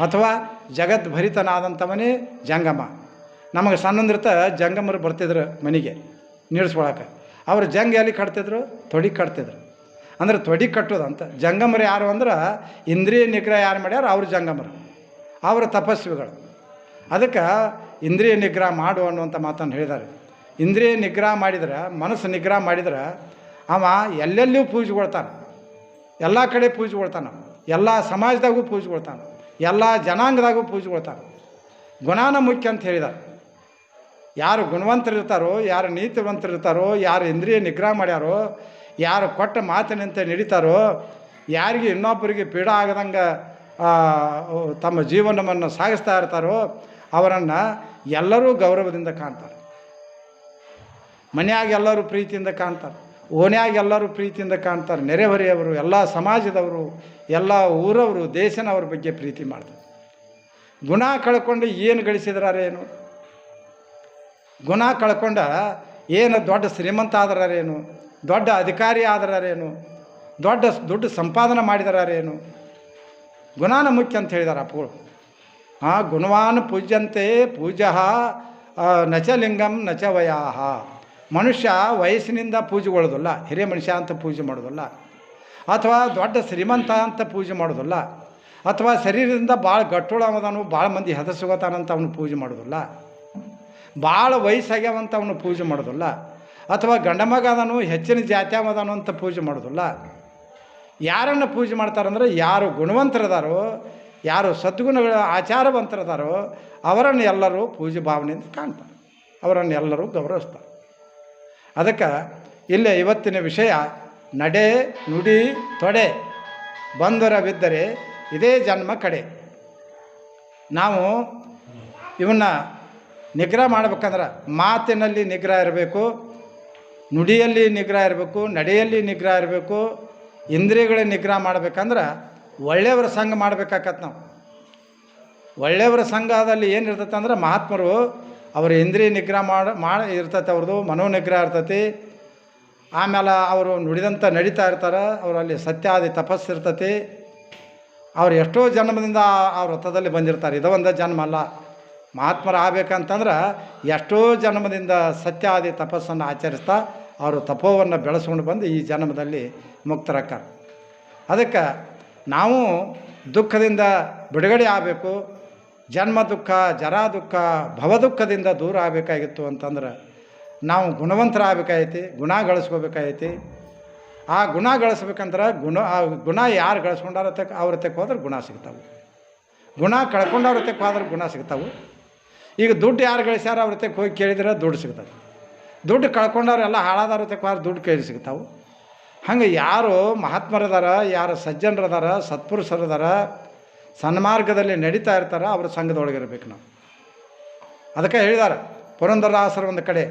Speaker 1: ಅಥವಾ ಜಗತ್ ಭರಿತನಾದಂಥವನೇ ಜಂಗಮ. ನಮಗೆ ಸಣ್ಣಂದಿರ್ತ ಜಂಗಮರು ಬರ್ತಿದ್ರು ಮನೆಗೆ ನೀಡ್ಸ್ಕೊಳಕ್ಕೆ ಅವರು ಜಂಗ ಎಲ್ಲಿ ಕಟ್ತಿದ್ರು? ತೊಡಿ ಕಟ್ತಿದ್ರು. ಅಂದ್ರೆ ತೊಡಿ ಕಟ್ಟೋದು ಅಂತ. ಜಂಗಮರು ಯಾರು ಅಂದ್ರೆ ಇಂದ್ರಿಯ ನಿಗ್ರಹ ಯಾರು ಮಾಡ್ಯಾರ? ಅವರು ಜಂಗಮರು. ಅವರ ತಪಸ್ವಿಗಳು. ಅದಕ್ಕೆ ಇಂದ್ರಿಯ ನಿಗ್ರಹ ಮಾಡು ಅನ್ನುವಂಥ ಮಾತನ್ನು ಹೇಳಿದ್ದಾರೆ. ಇಂದ್ರಿಯ ನಿಗ್ರಹ ಮಾಡಿದ್ರೆ, ಮನಸ್ಸು ನಿಗ್ರಹ ಮಾಡಿದ್ರೆ, ಅವ ಎಲ್ಲೆಲ್ಲಿಯೂ ಪೂಜೆಗೊಳ್ತಾನೆ ಎಲ್ಲ ಕಡೆ ಪೂಜೆಗೊಳ್ತಾನೆ ಎಲ್ಲ ಸಮಾಜದಾಗೂ ಪೂಜೆಗೊಳ್ತಾನೆ ಎಲ್ಲ ಜನಾಂಗದಾಗೂ ಪೂಜೆಗೊಳ್ತಾನೆ ಗುಣಾನ ಮುಖ್ಯ ಅಂತ ಹೇಳಿದ್ದಾರೆ. ಯಾರು ಗುಣವಂತರಿರ್ತಾರೋ, ಯಾರು ನೀತಿವಂತರಿರ್ತಾರೋ, ಯಾರು ಇಂದ್ರಿಯ ನಿಗ್ರಹ ಮಾಡ್ಯಾರೋ, ಯಾರು ಕೊಟ್ಟ ಮಾತಿನಂತೆ ನಡೀತಾರೋ, ಯಾರಿಗೆ ಇನ್ನೊಬ್ಬರಿಗೆ ಪೀಡ ಆಗದಂಗೆ ತಮ್ಮ ಜೀವನವನ್ನು ಸಾಗಿಸ್ತಾ ಇರ್ತಾರೋ ಅವರನ್ನು ಎಲ್ಲರೂ ಗೌರವದಿಂದ ಕಾಣ್ತಾರೆ. ಮನೆಯಾಗ ಎಲ್ಲರೂ ಪ್ರೀತಿಯಿಂದ ಕಾಣ್ತಾರೆ. ಓನ್ಯಾಗ ಎಲ್ಲರೂ ಪ್ರೀತಿಯಿಂದ ಕಾಣ್ತಾರೆ. ನೆರೆಹೊರೆಯವರು, ಎಲ್ಲ ಸಮಾಜದವರು, ಎಲ್ಲ ಊರವರು, ದೇಶನವ್ರ ಬಗ್ಗೆ ಪ್ರೀತಿ ಮಾಡ್ತಾರೆ. ಗುಣ ಕಳ್ಕೊಂಡು ಏನು ಗಳಿಸಿದ್ರಾರೇನು ಗುಣ ಕಳ್ಕೊಂಡ ಏನು ದೊಡ್ಡ ಶ್ರೀಮಂತ ಆದ್ರಾರೇನು ದೊಡ್ಡ ಅಧಿಕಾರಿ ಆದ್ರಾರೇನು ದೊಡ್ಡ ದುಡ್ಡು ಸಂಪಾದನೆ ಮಾಡಿದರಾರೇನು ಗುಣಾನ ಮುಖ್ಯ ಅಂತ ಹೇಳಿದಾರೆ ಅಪ್ಪಗಳು. ಹಾಂ ಗುಣವಾನ್ ಪೂಜ್ಯಂತೆ ಪೂಜ್ಯ ನಚಲಿಂಗಂ ನಚ ವಯಾಹ ಮನುಷ್ಯ ವಯಸ್ಸಿನಿಂದ ಪೂಜೆಗೊಳ್ಳೋದಿಲ್ಲ ಹಿರಿಯ ಮನುಷ್ಯ ಅಂತ ಪೂಜೆ ಮಾಡೋದಲ್ಲ, ಅಥವಾ ದೊಡ್ಡ ಶ್ರೀಮಂತ ಅಂತ ಪೂಜೆ ಮಾಡೋದಲ್ಲ, ಅಥವಾ ಶರೀರದಿಂದ ಭಾಳ ಗಟ್ಟುಳವದನು ಭಾಳ ಮಂದಿ ಹೆದರ್ಸ್ಕೋತಾನಂತ ಅವನು ಪೂಜೆ ಮಾಡೋದಿಲ್ಲ ಭಾಳ ವಯಸ್ಸಾಗ್ಯಾವಂತ ಅವನು ಪೂಜೆ ಮಾಡೋದಿಲ್ಲ, ಅಥವಾ ಗಂಡ ಮಗ ಅದನು ಹೆಚ್ಚಿನ ಜಾತ್ಯಾವದನು ಅಂತ ಪೂಜೆ ಮಾಡೋದಿಲ್ಲ. ಯಾರನ್ನು ಪೂಜೆ ಮಾಡ್ತಾರಂದ್ರೆ, ಯಾರು ಗುಣವಂತರದಾರೋ ಯಾರು ಸದ್ಗುಣಗಳ ಆಚಾರವಂತರದಾರೋ ಅವರನ್ನು ಎಲ್ಲರೂ ಪೂಜೆ ಭಾವನೆಯಿಂದ ಕಾಣ್ತಾರೆ. ಅವರನ್ನು ಎಲ್ಲರೂ ಗೌರವಿಸ್ತಾರೆ. ಅದಕ್ಕೆ ಇಲ್ಲೇ ಇವತ್ತಿನ ವಿಷಯ, ನಡೆ, ನುಡಿ, ತೊಡೆ ಬಂದರ ಬಿದ್ದರೆ ಇದೇ ಜನ್ಮ ಕಡೆ. ನಾವು ಇವನ್ನ ನಿಗ್ರಹ ಮಾಡ್ಬೇಕಂದ್ರೆ ಮಾತಿನಲ್ಲಿ ನಿಗ್ರಹ ಇರಬೇಕು, ನುಡಿಯಲ್ಲಿ ನಿಗ್ರಹ ಇರಬೇಕು, ನಡೆಯಲ್ಲಿ ನಿಗ್ರಹ ಇರಬೇಕು ಇಂದ್ರಿಯಗಳ ನಿಗ್ರಹ ಮಾಡ್ಬೇಕಂದ್ರೆ ಒಳ್ಳೆಯವರ ಸಂಘ ಮಾಡ್ಬೇಕಾಕತ್ ನಾವು. ಒಳ್ಳೆಯವರ ಸಂಘದಲ್ಲಿ ಏನು ಇರ್ತೈತೆ ಅಂದ್ರೆ ಮಹಾತ್ಮರು ಅವ್ರ ಇಂದ್ರಿಯ ನಿಗ್ರಹ ಮಾಡಿ ಮಾಡಿ ಇರ್ತೈತೆ ಅವ್ರದ್ದು ಮನೋ ನಿಗ್ರಹ ಇರ್ತೈತಿ. ಆಮೇಲೆ ಅವರು ನುಡಿದಂಥ ನಡೀತಾ ಇರ್ತಾರೆ, ಅವರಲ್ಲಿ ಸತ್ಯಾದಿ ತಪಸ್ಸು ಇರ್ತೈತಿ. ಅವ್ರು ಎಷ್ಟೋ ಜನ್ಮದಿಂದ ಆ ವ್ರತದಲ್ಲಿ ಬಂದಿರ್ತಾರೆ. ಇದು ಒಂದು ಜನ್ಮ ಅಲ್ಲ. ಮಹಾತ್ಮರು ಆಗ್ಬೇಕಂತಂದ್ರೆ ಎಷ್ಟೋ ಜನ್ಮದಿಂದ ಸತ್ಯಾದಿ ತಪಸ್ಸನ್ನು ಆಚರಿಸ್ತಾ ಅವರು ತಪೋವನ್ನು ಬೆಳೆಸ್ಕೊಂಡು ಬಂದು ಈ ಜನ್ಮದಲ್ಲಿ ಮುಕ್ತರಕ್ಕ ಅದಕ್ಕೆ ನಾವು ದುಃಖದಿಂದ ಬಿಡುಗಡೆ ಆಗಬೇಕು, ಜನ್ಮ ದುಃಖ, ಜರಾ ದುಃಖ ಭವದುಃಖದಿಂದ ದೂರ ಆಗಬೇಕಾಗಿತ್ತು ಅಂತಂದ್ರೆ ನಾವು ಗುಣವಂತರ ಗುಣವಂತರಾಗಬೇಕಾಗೈತಿ, ಗುಣ ಗಳಿಸ್ಕೋಬೇಕಾಗೈತಿ. ಆ ಗುಣ ಗಳಿಸ್ಬೇಕಂದ್ರೆ ಗುಣ, ಆ ಗುಣ ಯಾರು ಗಳಿಸ್ಕೊಂಡಾರ ಅವ್ರ ತೆಕ್ಕ ಹೋದ್ರೆ ಗುಣ ಸಿಗ್ತಾವೆ. ಗುಣ ಕಳ್ಕೊಂಡವ್ರ ತೆಕ್ಕ ಹೋದ್ರೆ ಗುಣ ಸಿಗ್ತಾವೆ. ಈಗ ದುಡ್ಡು ಯಾರು ಗಳಿಸ್ಯಾರ ಅವ್ರ ತೆಕ್ಕ ಹೋಗಿ ಕೇಳಿದ್ರೆ ದುಡ್ಡು ಸಿಗ್ತದೆ. ದುಡ್ಡು ಕಳ್ಕೊಂಡವ್ರೆಲ್ಲ ಹಾಳಾದವ್ರ ತೆಕ್ಕ ಹೋದ್ರೆ ದುಡ್ಡು ಕೇಳಿ ಸಿಗ್ತಾವೆ. ಹಂಗೆ ಯಾರು ಮಹಾತ್ಮರದಾರ ಯಾರು ಸಜ್ಜನರದಾರ ಸತ್ಪುರುಷರದಾರ ಸನ್ಮಾರ್ಗದಲ್ಲಿ ನಡೀತಾ ಇರ್ತಾರೆ, ಅವ್ರ ಸಂಘದೊಳಗಿರ್ಬೇಕು ನಾವು. ಅದಕ್ಕೆ ಹೇಳಿದಾರೆ, ಪುರಂದರದಾಸರ ಒಂದು ಕಡೆ,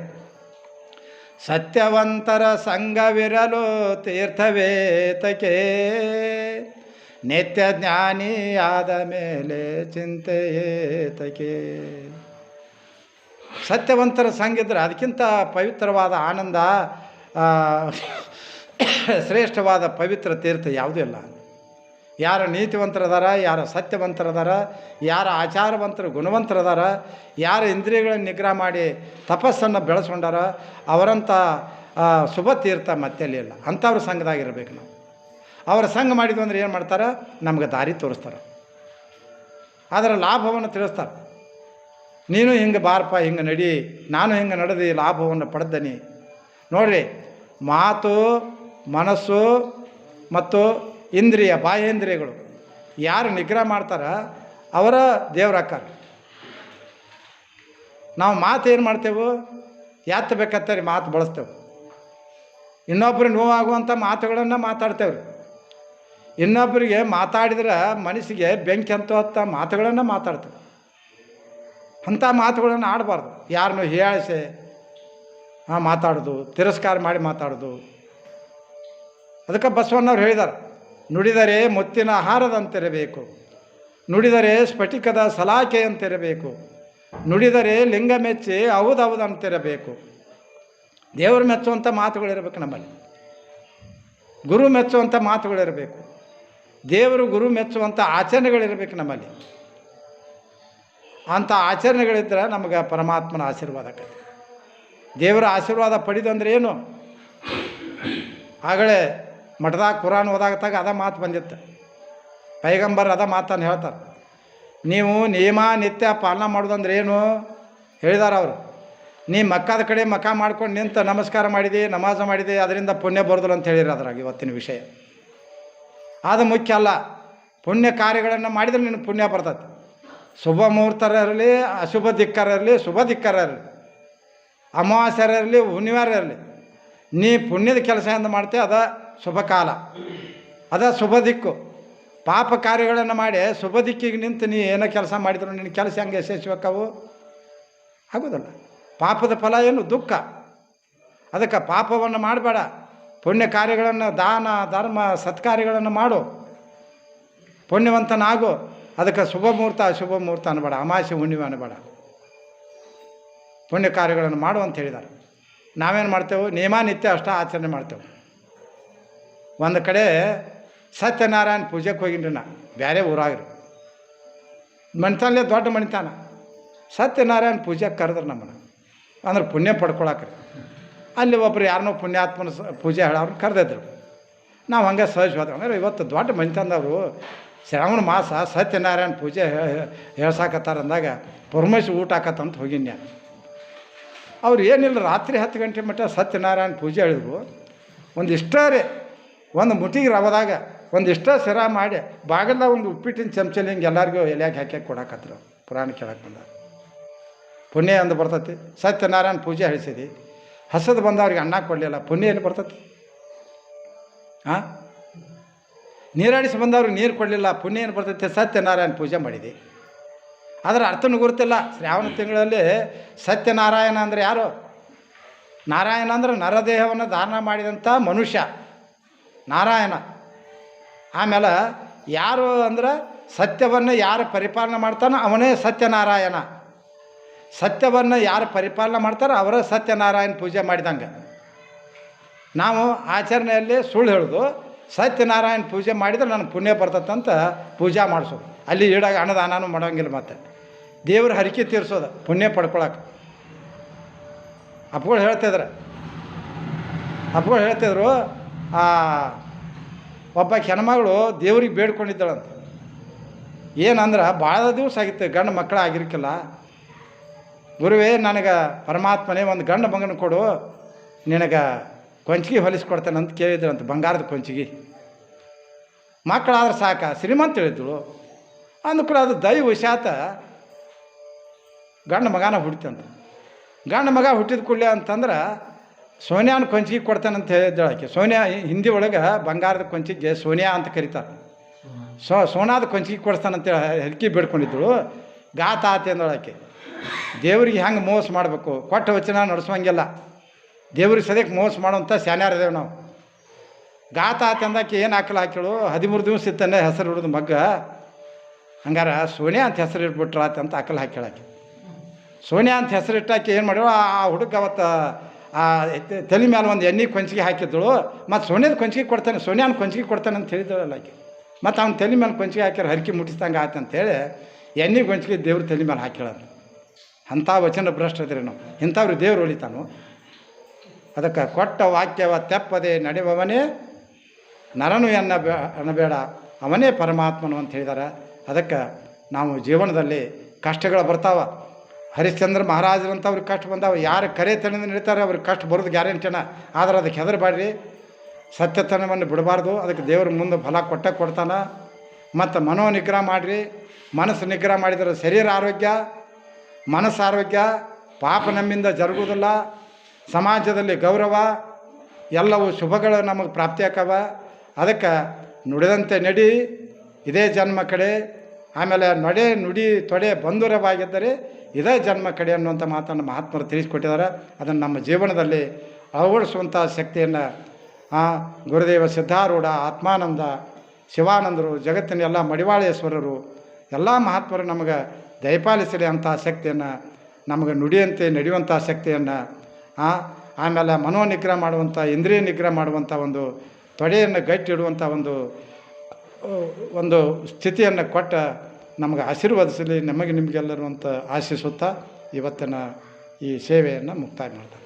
Speaker 1: ಸತ್ಯವಂತರ ಸಂಘವಿರಲು ತೀರ್ಥವೇತಕೆ, ನಿತ್ಯ ಜ್ಞಾನಿಯಾದ ಮೇಲೆ ಚಿಂತೆಯೇತಕೆ ಸತ್ಯವಂತರ ಸಂಘ ಇದ್ರೆ ಅದಕ್ಕಿಂತ ಪವಿತ್ರವಾದ ಆನಂದ [COUGHS] ಶ್ರೇಷ್ಠವಾದ ಪವಿತ್ರ ತೀರ್ಥ ಯಾವುದೂ ಇಲ್ಲ. ಯಾರ ನೀತಿವಂತರದಾರ, ಯಾರು ಸತ್ಯವಂತರದಾರ, ಯಾರ ಆಚಾರವಂತರು, ಗುಣವಂತರದಾರ, ಯಾರು ಇಂದ್ರಿಯಗಳನ್ನು ನಿಗ್ರಹ ಮಾಡಿ ತಪಸ್ಸನ್ನು ಬೆಳೆಸ್ಕೊಂಡಾರ ಅವರಂಥ ಶುಭ ತೀರ್ಥ ಮತ್ತೆಲ್ಲಿ ಇಲ್ಲ. ಅಂಥವ್ರ ಸಂಘದಾಗಿರ್ಬೇಕು ನಾವು. ಅವರ ಸಂಘ ಮಾಡಿದ್ವು ಅಂದರೆ ಏನು ಮಾಡ್ತಾರೆ? ನಮ್ಗೆ ದಾರಿ ತೋರಿಸ್ತಾರೆ. ಅದರ ಲಾಭವನ್ನು ತಿಳಿಸ್ತಾರೆ. ನೀನು ಹಿಂಗೆ ಬಾರಪ್ಪ ಹಿಂಗೆ ನಡಿ, ನಾನು ಹಿಂಗೆ ನಡೆದು ಲಾಭವನ್ನು ಪಡೆದನಿ ನೋಡ್ರಿ, ಮಾತು ಮನಸ್ಸು ಮತ್ತು ಇಂದ್ರಿಯ, ಬಾಹ್ಯೇಂದ್ರಿಯಗಳು. ಯಾರು ನಿಗ್ರಹ ಮಾಡ್ತಾರ, ಅವರ ದೇವ್ರಾಕಾರ ನಾವು ಮಾತು ಏನು ಮಾಡ್ತೇವೆ? ಯಾತ್ ರೀ ಮಾತು ಬಳಸ್ತೇವೆ. ಇನ್ನೊಬ್ರಿಗೆ ನೋವಾಗುವಂಥ ಮಾತುಗಳನ್ನು ಮಾತಾಡ್ತೇವೆ ಇನ್ನೊಬ್ಬರಿಗೆ ಮಾತಾಡಿದ್ರೆ ಮನಸ್ಸಿಗೆ ಬೆಂಕಿ ಅಂತ ಮಾತುಗಳನ್ನು ಮಾತಾಡ್ತೇವೆ. ಅಂಥ ಮಾತುಗಳನ್ನು ಆಡಬಾರ್ದು. ಯಾರನ್ನೂ ಹೀಯಾಳಿಸಿ ಮಾತಾಡೋದು, ತಿರಸ್ಕಾರ ಮಾಡಿ ಮಾತಾಡೋದು. ಅದಕ್ಕೆ ಬಸವಣ್ಣವ್ರು ಹೇಳಿದ್ದಾರೆ, ನುಡಿದರೆ ಮುತ್ತಿನ ಆಹಾರದಂತಿರಬೇಕು ನುಡಿದರೆ ಸ್ಫಟಿಕದ ಸಲಾಕೆಯಂತಿರಬೇಕು, ನುಡಿದರೆ ಲಿಂಗ ಮೆಚ್ಚಿ ಹೌದೌದಂತಿರಬೇಕು. ದೇವರು ಮೆಚ್ಚುವಂಥ ಮಾತುಗಳಿರಬೇಕು ನಮ್ಮಲ್ಲಿ. ಗುರು ಮೆಚ್ಚುವಂಥ ಮಾತುಗಳಿರಬೇಕು. ದೇವರು ಗುರು ಮೆಚ್ಚುವಂಥ ಆಚರಣೆಗಳಿರಬೇಕು ನಮ್ಮಲ್ಲಿ. ಅಂಥ ಆಚರಣೆಗಳಿದ್ರೆ ನಮಗೆ ಪರಮಾತ್ಮನ ಆಶೀರ್ವಾದ ದೇವರ ಆಶೀರ್ವಾದ ಪಡಿದು ಅಂದ್ರೆ ಏನು? ಆಗಲೇ ಮಠದಾಗ ಕುರಾನ್ ಓದಾಗತ್ತಾಗ ಅದ ಮಾತು ಬಂದಿತ್ತು. ಪೈಗಂಬರ್ ಅದ ಮಾತನ್ನು ಹೇಳ್ತಾರೆ. ನೀವು ನಿಯಮ ನಿತ್ಯ ಪಾಲನೆ ಮಾಡೋದಂದ್ರೆ ಏನು? ಹೇಳಿದಾರೆ ಅವರು. ನೀ ಮಕ್ಕದ ಕಡೆ ಮಕ ಮಾಡ್ಕೊಂಡು ನಿಂತು ನಮಸ್ಕಾರ ಮಾಡಿದೆ, ನಮಾಜ ಮಾಡಿದೆ, ಅದರಿಂದ ಪುಣ್ಯ ಬರೋದಿಲ್ಲ ಅಂತ ಹೇಳಿರ ಅದ್ರಾಗ ಇವತ್ತಿನ ವಿಷಯ. ಅದು ಮುಖ್ಯ ಅಲ್ಲ, ಪುಣ್ಯ ಕಾರ್ಯಗಳನ್ನು ಮಾಡಿದ್ರೆ ನಿನಗೆ ಪುಣ್ಯ ಬರ್ತದೆ ಶುಭ ಮುಹೂರ್ತರಲ್ಲಿ ಅಶುಭ ದಿಕ್ಕರ ಶುಭ ದಿಕ್ಕರ ಇರಲಿ ಹುಣ್ಣಿವಾರ ಇರಲಿ ನೀ ಪುಣ್ಯದ ಕೆಲಸ ಎಂದು ಮಾಡ್ತೆ ಅದ ಶುಭ ಕಾಲ. ಅದ ಶುಭ ದಿಕ್ಕು. ಪಾಪ ಕಾರ್ಯಗಳನ್ನು ಮಾಡಿ ಶುಭ ದಿಕ್ಕಿಗೆ ನಿಂತು ನೀ ಏನೋ ಕೆಲಸ ಮಾಡಿದ್ರು ನಿನ್ನ ಕೆಲಸ ಹೆಂಗೆ ಯಶಸ್ವಿಯಾಕವು ಆಗೋದಲ್ಲ. ಪಾಪದ ಫಲ ಏನು? ದುಃಖ. ಅದಕ್ಕೆ ಪಾಪವನ್ನು ಮಾಡಬೇಡ. ಪುಣ್ಯ ಕಾರ್ಯಗಳನ್ನು ದಾನ, ಧರ್ಮ, ಸತ್ಕಾರ್ಯಗಳನ್ನು ಮಾಡು. ಪುಣ್ಯವಂತನಾಗು. ಅದಕ್ಕೆ ಶುಭ ಮುಹೂರ್ತ, ಅಶುಭ ಮುಹೂರ್ತ ಅನ್ಬೇಡ. ಅಮಾಸೆ, ಹುಣ್ಣಿಮೆ ಅನ್ಬೇಡ. ಪುಣ್ಯ ಕಾರ್ಯಗಳನ್ನು ಮಾಡು ಅಂತ ಹೇಳಿದ್ದಾರೆ ನಾವೇನು ಮಾಡ್ತೇವೆ? ನಿಯಮ ನಿತ್ಯ ಅಷ್ಟ ಆಚರಣೆ ಮಾಡ್ತೇವೆ. ಒಂದು ಕಡೆ ಸತ್ಯನಾರಾಯಣ ಪೂಜೆಗೆ ಹೋಗಿನ್ರಿ ನಾ. ಬೇರೆ ಊರಾಗ್ರಿ. ಮಣಿತಾನಲ್ಲೇ ದೊಡ್ಡ ಮಣಿತಾನ. ಸತ್ಯನಾರಾಯಣ ಪೂಜೆಗೆ ಕರೆದ್ರು ನಮ್ಮನ್ನು. ಅಂದ್ರೆ ಪುಣ್ಯ ಪಡ್ಕೊಳಕ್ರಿ. ಅಲ್ಲಿ ಒಬ್ರು ಯಾರನ್ನೋ ಪುಣ್ಯಾತ್ಮನ ಪೂಜೆ ಹೇಳೋರು ಕರೆದಿದ್ರು. ನಾವು ಹಂಗೆ ಸಹಜ ಅಂದ್ರೆ ಇವತ್ತು ದೊಡ್ಡ ಮನಿತಂದವರು ಶ್ರಾವಣ ಮಾಸ ಸತ್ಯನಾರಾಯಣ ಪೂಜೆ ಹೇಳ್ಸಾಕತ್ತಾರ ಅಂದಾಗ ಪರಮೇಶ್ ಊಟ ಹಾಕತ್ತಂತ ಹೋಗಿನ್ಯ. ಅವ್ರು ಏನಿಲ್ಲ, ರಾತ್ರಿ ಹತ್ತು ಗಂಟೆ ಮಟ್ಟ ಸತ್ಯನಾರಾಯಣ ಪೂಜೆ ಹೇಳಿದ್ರು. ಒಂದು ಇಷ್ಟರೇ ಒಂದು ಮುಟ್ಟಿಗೆ ರವದಾಗ ಒಂದು ಸಿರಾ ಮಾಡಿ ಬಾಗಲ್ದಾಗ ಒಂದು ಉಪ್ಪಿಟ್ಟಿನ ಚಮಚಲಿ ಹಿಂಗೆ ಎಲ್ಲರಿಗೂ ಎಲೆಯಾಗಿ ಹಾಕಿ ಕೊಡಕತ್ರು. ಪುರಾಣ ಕೇಳಕ್ಕೆ ಬಂದ. ಪುಣ್ಯ ಅಂದು ಬರ್ತತಿ. ಸತ್ಯನಾರಾಯಣ ಪೂಜೆ ಹಳಿಸಿದಿ. ಹಸದು ಬಂದವ್ರಿಗೆ ಅನ್ನ ಕೊಡಲಿಲ್ಲ. ಪುಣ್ಯ ಏನು ಬರ್ತತಿ? ಹಾಂ ನೀರಾಡಿಸಿ ಬಂದವ್ರಿಗೆ ನೀರು ಕೊಡಲಿಲ್ಲ. ಪುಣ್ಯ ಏನು ಬರ್ತೈತಿ? ಸತ್ಯನಾರಾಯಣ ಪೂಜೆ ಮಾಡಿದೆ. ಅದರ ಅರ್ಥನೂ ಗುರುತಿಲ್ಲ ಶ್ರಾವಣ ತಿಂಗಳಲ್ಲಿ ಸತ್ಯನಾರಾಯಣ ಅಂದರೆ ಯಾರು? ನಾರಾಯಣ ಅಂದ್ರೆ ನರದೇಹವನ್ನು ದಾನ ಮಾಡಿದಂಥ ಮನುಷ್ಯ. ನಾರಾಯಣ. ಆಮೇಲೆ ಯಾರು ಅಂದ್ರೆ ಸತ್ಯವನ್ನು ಯಾರು ಪರಿಪಾಲನೆ ಮಾಡ್ತಾನೋ ಅವನೇ ಸತ್ಯನಾರಾಯಣ. ಸತ್ಯವನ್ನು ಯಾರು ಪರಿಪಾಲನೆ ಮಾಡ್ತಾರೋ ಅವರೇ ಸತ್ಯನಾರಾಯಣ ಪೂಜೆ ಮಾಡಿದಂಗೆ. ನಾವು ಆಚರಣೆಯಲ್ಲಿ ಸುಳ್ಳು ಹೇಳೋದು, ಸತ್ಯನಾರಾಯಣ ಪೂಜೆ ಮಾಡಿದ್ರೆ ನನಗೆ ಪುಣ್ಯ ಬರ್ತದಂತ ಪೂಜೆ ಮಾಡಿಸೋದು ಅಲ್ಲಿ ಈಡಾಗ ಅನ್ನದಾನನೂ ಮಾಡೋಂಗಿಲ್ಲ ಮತ್ತೆ. ದೇವ್ರ ಹರಿಕೆ ತೀರಿಸೋದು, ಪುಣ್ಯ ಪಡ್ಕೊಳಕ್ಕೆ. ಅಪ್ಪಗಳು ಹೇಳ್ತಿದ್ರು ಅಪ್ಪಗಳು ಹೇಳ್ತಿದ್ರು ಆ, ಒಬ್ಬ ಹೆಣ್ಮಗಳು ದೇವ್ರಿಗೆ ಬೇಡ್ಕೊಂಡಿದ್ದಾಳಂತ. ಏನಂದ್ರೆ ಭಾಳ ದಿವಸ ಆಗಿತ್ತು ಗಂಡು ಮಕ್ಕಳು ಆಗಿರ್ಕಿಲ್ಲ. ಗುರುವೇ, ನನಗೆ ಪರಮಾತ್ಮನೇ ಒಂದು ಗಂಡು ಮಗನ ಕೊಡು. ನಿನಗೆ ಕೊಂಚಿಗೆ ಹೊಲಿಸ್ಕೊಡ್ತೇನೆ ಅಂತ ಕೇಳಿದ್ರಂತ ಬಂಗಾರದ ಕೊಂಚಿಗೆ. ಮಕ್ಕಳಾದ್ರೆ ಸಾಕ, ಶ್ರೀಮಂತ ಹೇಳಿದ್ಳು. ಅಂದ್ಕೂಡ ಅದು ದೈವ ವಿಷಾತ ಗಂಡು ಮಗನ ಹುಡ್ತಂತ ಗಂಡು ಮಗ ಹುಟ್ಟಿದ ಕೂಡಲೇ ಅಂತಂದ್ರೆ ಸೋನ್ಯಾನ ಕೊಂಚಿಗೆ ಕೊಡ್ತಾನಂತ ಹೇಳಿದ್ದಳು ಆಕೆ ಸೋನಿಯಾ ಹಿಂದಿ ಒಳಗೆ ಬಂಗಾರದ ಕೊಂಚಿಗೆ ಸೋನಿಯಾ ಅಂತ ಕರೀತಾರೆ. ಸೊ ಸೋನಾದ ಕೊಂಚಿಗೆ ಕೊಡಿಸ್ತಾನಂತೇಳಿ ಹೆಲ್ಕಿ ಬೇಡ್ಕೊಂಡಿದ್ದಳು ಗಾತ ಆತೆ ಅಂದಳು ಆಕೆ. ದೇವ್ರಿಗೆ ಹೆಂಗೆ ಮೋಸ ಮಾಡಬೇಕು? ಕೊಟ್ಟ ವಚನ ನಡೆಸೋಂಗಿಲ್ಲ. ದೇವ್ರಿಗೆ ಸದ್ಯಕ್ಕೆ ಮೋಸ ಮಾಡೋಂಥ ಶಾನ್ಯಾರದೇವು ನಾವು. ಗಾತ ಆತೆ ಅಂದಾಕೆ ಏನು ಹಾಕಲ್ಲ ಹಾಕಿಳು ಹದಿಮೂರು ದಿವಸ ಇತ್ತಾನೆ ಹೆಸರು ಹಿಡಿದು ಮಗ್ಗ. ಹಂಗಾರ ಸೋನಿಯಾ ಅಂತ ಹೆಸರು ಇಟ್ಬಿಟ್ರ ಆತ ಅಂತ ಹಾಕಲ್ಲ ಹಾಕಿಳಾಕೆ ಸೋನಿಯಾ ಅಂತ ಹೆಸರು ಇಟ್ಟಾಕಿ ಏನು ಮಾಡ್ಯಾವ ಆ ಹುಡುಗ ಅವತ್ತು ಆ ತಲೆ ಮೇಲೆ ಒಂದು ಎಣ್ಣೆ ಕೊಂಚಿಗೆ ಹಾಕಿದ್ದಳು, ಮತ್ತು ಸೋನ್ಯದ ಕೊಂಚಿಗೆ ಕೊಡ್ತಾನೆ, ಸೋನ್ಯಾನ ಕೊಂಚಿಗೆ ಕೊಡ್ತಾನೆ ಅಂತ ಹೇಳಿದಳಲ್ಲ ಆಕೆ. ಮತ್ತು ಅವ್ನ ತಲೆ ಮೇಲೆ ಕೊಂಚಿಗೆ ಹಾಕ್ಯಾರ, ಹರಕೆ ಮುಟ್ಟಿಸ್ದಂಗೆ ಆಯ್ತು ಅಂತೇಳಿ ಎಣ್ಣೆ ಕೊಂಚಿಗೆ ದೇವ್ರ ತಲೆ ಮೇಲೆ ಹಾಕ್ಯಾಳ ಅಂಥ ವಚನ ಭ್ರಷ್ಟ ಇದ್ರಿ ನಾವು. ಇಂಥವ್ರು ದೇವ್ರು ಉಳಿತಾನು ಅದಕ್ಕೆ ಕೊಟ್ಟ ವಾಕ್ಯವ ತೆಪ್ಪದೆ ನಡೆಯುವವನೇ ನರನು ಎನ್ನ ಅನ್ನಬೇಡ, ಅವನೇ ಪರಮಾತ್ಮನು ಅಂತ ಹೇಳಿದಾರೆ. ಅದಕ್ಕೆ ನಾವು ಜೀವನದಲ್ಲಿ ಕಷ್ಟಗಳು ಬರ್ತಾವ. ಹರಿಶ್ಚಂದ್ರ ಮಹಾರಾಜರಂಥವ್ರಿಗೆ ಕಷ್ಟ ಬಂದಾವ. ಯಾರು ಕರೆ ತನದಿಂದ ನಡೀತಾರೆ ಅವ್ರಿಗೆ ಕಷ್ಟ ಬರೋದು ಗ್ಯಾರಂಟಿನ ಆದ್ರೆ ಅದಕ್ಕೆ ಹೆದರಬೇಡ್ರಿ. ಸತ್ಯತನವನ್ನು ಬಿಡಬಾರ್ದು. ಅದಕ್ಕೆ ದೇವ್ರ ಮುಂದೆ ಫಲ ಕೊಟ್ಟ ಕೊಡ್ತಾನೆ. ಮತ್ತು ಮನೋ ನಿಗ್ರಹ ಮಾಡಿರಿ. ಮನಸ್ಸು ನಿಗ್ರಹ ಮಾಡಿದರೆ ಶರೀರ ಆರೋಗ್ಯ, ಮನಸ್ಸು ಆರೋಗ್ಯ. ಪಾಪ ನಮ್ಮಿಂದ ಜರುಗುವುದಿಲ್ಲ. ಸಮಾಜದಲ್ಲಿ ಗೌರವ, ಎಲ್ಲವೂ ಶುಭಗಳು ನಮಗೆ ಪ್ರಾಪ್ತಿಯಾಕವ ಅದಕ್ಕೆ ನುಡಿದಂತೆ ನಡಿ. ಇದೇ ಜನ್ಮ ಕಡೆ. ಆಮೇಲೆ ನಡೆ ನುಡಿ ತೊಡೆ ಬಂಧುರವಾಗಿದ್ದರೆ ಇದೇ ಜನ್ಮ ಕಡೆ ಅನ್ನುವಂಥ ಮಾತನ್ನು ಮಹಾತ್ಮರು ತಿಳಿಸ್ಕೊಟ್ಟಿದ್ದಾರೆ. ಅದನ್ನು ನಮ್ಮ ಜೀವನದಲ್ಲಿ ಅಳವಡಿಸುವಂಥ ಶಕ್ತಿಯನ್ನು ಗುರುದೇವ ಸಿದ್ಧಾರೂಢ, ಆತ್ಮಾನಂದ, ಶಿವಾನಂದರು ಜಗತ್ತಿನ ಎಲ್ಲ ಮಡಿವಾಳೇಶ್ವರರು, ಎಲ್ಲ ಮಹಾತ್ಮರು ನಮಗೆ ದಯಪಾಲಿಸಲಿ ಅಂಥ ಶಕ್ತಿಯನ್ನು, ನಮಗೆ ನುಡಿಯಂತೆ ನಡೆಯುವಂಥ ಶಕ್ತಿಯನ್ನು ಆಮೇಲೆ ಮನೋ ನಿಗ್ರಹ ಮಾಡುವಂಥ ಇಂದ್ರಿಯ ನಿಗ್ರಹ ಮಾಡುವಂಥ ಒಂದು ತೊಡೆಯನ್ನು ಗಟ್ಟಿಡುವಂಥ ಒಂದು ಒಂದು ಸ್ಥಿತಿಯನ್ನು ಕೊಟ್ಟ ನಮಗೆ ಆಶೀರ್ವದಿಸಲಿ ನಮಗೆ ನಿಮಗೆಲ್ಲರೂ ಅಂತ ಆಶಿಸುತ್ತಾ ಇವತ್ತಿನ ಈ ಸೇವೆಯನ್ನು ಮುಕ್ತಾಯ ಮಾಡ್ತಾರೆ